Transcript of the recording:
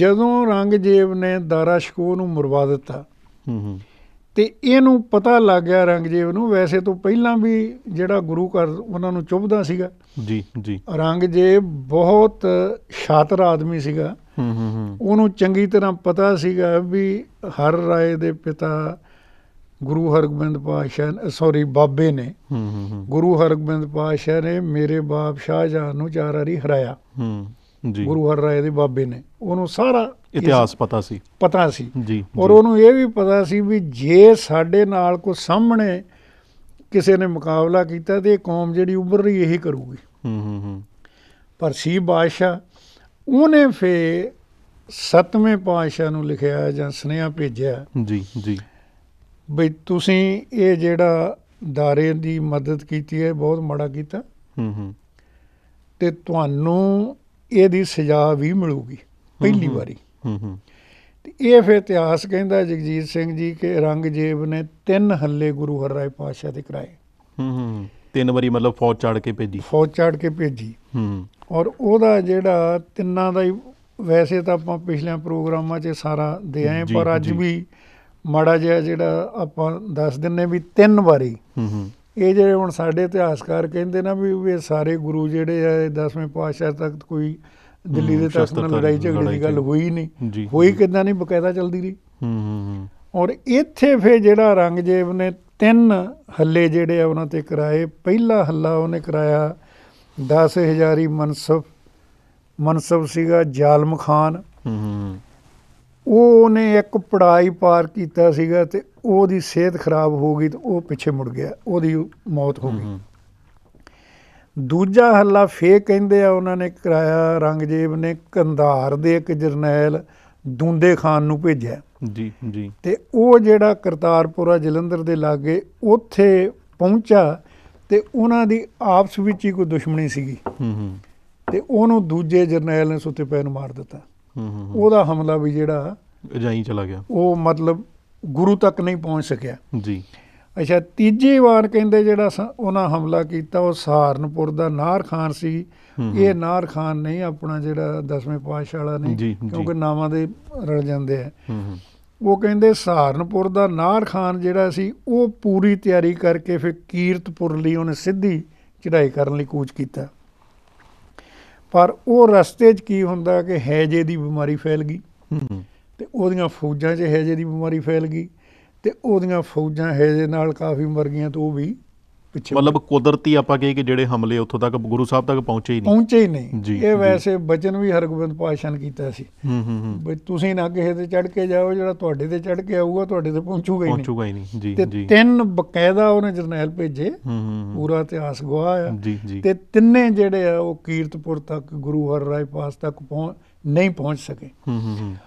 ਜਦੋਂ ਔਰੰਗਜ਼ੇਬ ਨੇ ਦਾਰਾ ਸ਼ਕੋਹ ਨੂੰ ਮਰਵਾ ਦਿੱਤਾ ਹੂੰ ਤੇ ਇਹਨੂੰ ਪਤਾ ਲੱਗ ਗਿਆ ਔਰੰਗਜ਼ੇਬ ਨੂੰ ਵੈਸੇ ਤੋਂ ਪਹਿਲਾਂ ਵੀ ਜਿਹੜਾ ਗੁਰੂ ਘਰ ਉਹਨਾਂ ਨੂੰ ਚੁੱਭਦਾ ਸੀਗਾ। ਜੀ ਜੀ। ਔਰੰਗਜ਼ੇਬ ਬਹੁਤ ਸ਼ਾਤਰ ਆਦਮੀ ਸੀਗਾ। ਹੂੰ ਹੂੰ ਉਹਨੂੰ ਚੰਗੀ ਤਰ੍ਹਾਂ ਪਤਾ ਸੀਗਾ ਵੀ ਹਰ ਰਾਏ ਦੇ ਪਿਤਾ ਗੁਰੂ ਹਰਗੋਬਿੰਦ ਪਾਤਸ਼ਾਹ ਸੌਰੀ ਬਾਬੇ ਨੇ। ਹੂੰ ਹੂੰ ਹੂੰ। ਗੁਰੂ ਹਰਗੋਬਿੰਦ ਪਾਤਸ਼ਾਹ ਨੇ ਮੇਰੇ ਬਾਪ ਸ਼ਾਹਜਹਾਨ ਨੂੰ ਚਾਰ ਵਾਰੀ ਹਰਾਇਆ। ਹੂੰ। ਜੀ। ਗੁਰੂ ਹਰ ਰਾਏ ਦੇ ਬਾਬੇ ਨੇ। ਉਹਨੂੰ ਸਾਰਾ ਇਤਿਹਾਸ ਪਤਾ ਸੀ। ਪਤਾ ਸੀ। ਜੀ ਔਰ। ਉਹਨੂੰ ਇਹ ਵੀ ਪਤਾ ਸੀ ਵੀ ਜੇ ਸਾਡੇ ਨਾਲ ਕੋਈ ਸਾਹਮਣੇ ਕਿਸੇ ਨੇ ਮੁਕਾਬਲਾ ਕੀਤਾ ਤੇ ਇਹ ਕੌਮ ਜਿਹੜੀ ਉੱਭਰ ਰਹੀ ਇਹੀ ਕਰੂਗੀ। ਹੂੰ ਹੂੰ ਹੂੰ। ਪਰ ਸੀ ਬਾਦਸ਼ਾਹ ਉਹਨੇ ਫੇ ਸਤਵੇਂ ਪਾਤਸ਼ਾਹ ਨੂੰ ਲਿਖਿਆ ਜਾਂ ਸੁਨੇਹਾ ਭੇਜਿਆ ਜੀ ਜੀ। ਵੀ ਤੁਸੀਂ ਇਹ ਜਿਹੜਾ ਦਾਰੇ ਦੀ ਮਦਦ ਕੀਤੀ ਹੈ ਬਹੁਤ ਮਾੜਾ ਕੀਤਾ। ਹੂੰ ਹੂੰ। ਤੇ ਤੁਹਾਨੂੰ ਇਹਦੀ ਸਜ਼ਾ ਵੀ ਮਿਲੂਗੀ ਪਹਿਲੀ। ਵਾਰੀ। ਹੂੰ ਇਹ ਫਿਰ ਇਤਿਹਾਸ ਕਹਿੰਦਾ ਜਗਜੀਤ ਸਿੰਘ ਜੀ ਕਿ ਰੰਗਜੇਬ ਨੇ ਤਿੰਨ ਹੱਲੇ ਗੁਰੂ ਹਰਰਾਏ ਪਾਤਸ਼ਾਹ ਤੇ ਕਰਾਏ। ਹੂੰ ਹੂੰ। ਤਿੰਨ ਵਾਰੀ ਮਤਲਬ ਫੌਜ ਚੜ ਕੇ ਭੇਜੀ। ਫੌਜ ਚੜ ਕੇ ਭੇਜੀ। ਹੂੰ। ਔਰ ਉਹਦਾ ਜਿਹੜਾ ਤਿੰਨਾਂ ਦਾ ਹੀ ਵੈਸੇ ਤਾਂ ਆਪਾਂ ਪਿਛਲੇ ਪ੍ਰੋਗਰਾਮਾਂ 'ਚ ਸਾਰਾ ਦੇ ਆਏ ਪਰ ਅੱਜ। ਵੀ ਮਾੜਾ ਜਿਹਾ ਜਿਹੜਾ ਆਪਾਂ ਦੱਸ ਦਿੰਨੇ ਵੀ ਤਿੰਨ ਵਾਰੀ ਹੂੰ ਹੂੰ। ਇਹ ਜਿਹੜੇ ਹੁਣ ਸਾਡੇ ਇਤਿਹਾਸਕਾਰ ਕਹਿੰਦੇ ਨਾ ਵੀ ਇਹ ਸਾਰੇ ਗੁਰੂ ਜਿਹੜੇ ਆ ਇਹ 10ਵੇਂ ਪਾਤਸ਼ਾਹ ਤੱਕ ਕੋਈ ਦਿੱਲੀ ਦੇ ਤਖਤ ਨਾਲ ਲੜਾਈ ਝਗੜੇ ਦੀ ਗੱਲ। ਹੋਈ ਨਹੀਂ। ਹੋਈ। ਕਿਦਾਂ ਨਹੀਂ ਬਕਾਇਦਾ ਚੱਲਦੀ ਰਹੀ। ਹੂੰ ਹੂੰ ਔਰ ਇੱਥੇ ਫਿਰ ਜਿਹੜਾ ਰੰਗਜੇਬ ਨੇ ਤਿੰਨ ਹੱਲੇ ਜਿਹੜੇ ਆ ਉਹਨਾਂ ਤੇ ਕਰਾਏ। ਪਹਿਲਾ ਹੱਲਾ ਉਹਨੇ ਕਰਾਇਆ 10000 ਮਨਸਬ। ਮਨਸਬ ਸੀਗਾ ਜ਼ਾਲਮ ਖਾਨ। ਹੂੰ ਹੂੰ। ਉਹ ਉਹਨੇ ਇੱਕ ਪੜਾਈ ਪਾਰ ਕੀਤਾ ਸੀਗਾ ਤੇ ਉਹਦੀ ਸਿਹਤ ਖਰਾਬ ਹੋ ਗਈ ਤੇ ਉਹ ਪਿੱਛੇ ਮੁੜ ਗਿਆ ਉਹਦੀ ਮੌਤ ਹੋ ਗਈ। ਦੂਜਾ ਹੱਲਾ ਫੇਰ ਕਹਿੰਦੇ ਆ ਉਹਨਾਂ ਨੇ ਕਰਾਇਆ ਰੰਗਜੇਬ ਨੇ ਕੰਧਾਰ ਦੇ ਇੱਕ ਜਰਨੈਲ ਦੂੰਦੇ ਖਾਨ ਨੂੰ ਭੇਜਿਆ। ਜੀ ਜੀ। ਤੇ ਉਹ ਜਿਹੜਾ ਕਰਤਾਰਪੁਰਾ ਜਲੰਧਰ ਦੇ ਲਾਗੇ ਉੱਥੇ ਪਹੁੰਚਾ ਤੇ ਉਹਨਾਂ ਦੀ ਆਪਸ ਵਿੱਚ ਹੀ ਕੋਈ ਦੁਸ਼ਮਣੀ ਸੀਗੀ। ਹੂੰ ਹੂੰ। ਤੇ ਉਹਨੂੰ ਦੂਜੇ ਜਰਨੈਲ ਨੇ ਸੁੱਤੇ ਪੈ ਨੂੰ ਮਾਰ ਦਿੱਤਾ। ਉਹਦਾ ਹਮਲਾ ਵੀ ਜਿਹੜਾ ਅਜਾਈ ਚਲਾ ਗਿਆ। ਉਹ ਮਤਲਬ ਗੁਰੂ ਤੱਕ ਨਹੀਂ ਪਹੁੰਚ ਸਕਿਆ। ਜੀ। ਅੱਛਾ ਤੀਜੀ ਵਾਰ ਕਹਿੰਦੇ ਜਿਹੜਾ ਉਹਨਾਂ ਹਮਲਾ ਕੀਤਾ ਉਹ ਸਹਾਰਨਪੁਰ ਦਾ ਨਾਰ ਖਾਨ ਸੀ। ਇਹ ਨਾਰ ਖਾਨ ਨਹੀਂ ਆਪਣਾ ਜਿਹੜਾ ਦਸਵੇਂ ਪਾਤਸ਼ਾਹ ਵਾਲਾ ਨਹੀਂ। ਕਿਉਂਕਿ ਨਾਵਾਂ ਦੇ ਰਲ ਜਾਂਦੇ ਆ। ਉਹ ਕਹਿੰਦੇ ਸਹਾਰਨਪੁਰ ਦਾ ਨਾਰ ਖਾਨ ਜਿਹੜਾ ਸੀ ਉਹ ਪੂਰੀ ਤਿਆਰੀ ਕਰਕੇ ਫਿਰ ਕੀਰਤਪੁਰ ਲਈ ਉਹਨੇ ਸਿੱਧੀ ਚੜ੍ਹਾਈ ਕਰਨ ਲਈ ਕੂਚ ਕੀਤਾ। ਪਰ ਉਹ ਰਸਤੇ 'ਚ ਕੀ ਹੁੰਦਾ ਕਿ ਹੈਜੇ ਦੀ ਬਿਮਾਰੀ ਫੈਲ ਗਈ। ਤੇ ਉਹਦੀਆਂ ਫੌਜਾਂ 'ਚ ਹੈਜੇ ਦੀ ਬਿਮਾਰੀ ਫੈਲ ਗਈ ਤੇ ਉਹਦੀਆਂ ਫੌਜਾਂ ਹੈਜੇ ਨਾਲ ਕਾਫੀ ਮਰ ਗਈਆਂ ਤੇ ਉਹ ਵੀ ਪਿੱਛੇ ਮਤਲਬ ਕੁਦਰਤੀ ਆਪਾਂ ਕਹੇ ਕਿ ਜਿਹੜੇ ਹਮਲੇ ਉੱਥੋਂ ਤੱਕ ਗੁਰੂ ਸਾਹਿਬ ਤੱਕ ਪਹੁੰਚੇ ਹੀ ਨਹੀਂ। ਪਹੁੰਚੇ ਹੀ ਨਹੀਂ। ਇਹ। ਵੈਸੇ ਬਚਨ ਵੀ ਹਰਗੋਬਿੰਦ ਪਾਤਸ਼ਾਹ ਨੇ ਕੀਤਾ ਸੀ। ਹੂੰ ਹੂੰ ਵੀ ਤੁਸੀਂ ਨਾ ਕਿਸੇ ਤੇ ਚੜ ਕੇ ਜਾਓ ਜਿਹੜਾ ਤੁਹਾਡੇ ਤੇ ਚੜ ਕੇ ਆਊਗਾ ਤੁਹਾਡੇ ਤੇ ਪਹੁੰਚੂਗਾ ਹੀ ਨਹੀਂ। ਪਹੁੰਚੂਗਾ ਹੀ ਨਹੀਂ। ਜੀ ਤੇ ਜੀ। ਤਿੰਨ ਬਕਾਇਦਾ ਉਹਨੇ ਜਰਨੈਲ ਭੇਜੇ। ਹੂੰ ਹੂੰ ਹੂੰ। ਪੂਰਾ ਇਤਿਹਾਸ ਗਵਾਹ ਆ। ਜੀ ਜੀ। ਤੇ ਤਿੰਨੇ ਜਿਹੜੇ ਆ ਉਹ ਕੀਰਤਪੁਰ ਤੱਕ ਗੁਰੂ ਹਰਰਾਏ ਪਾਸ ਤੱਕ ਪਹੁੰਚ ਨਹੀਂ ਪਹੁੰਚ ਸਕੇ। ਹੂੰ ਹੂੰ ਹੂੰ।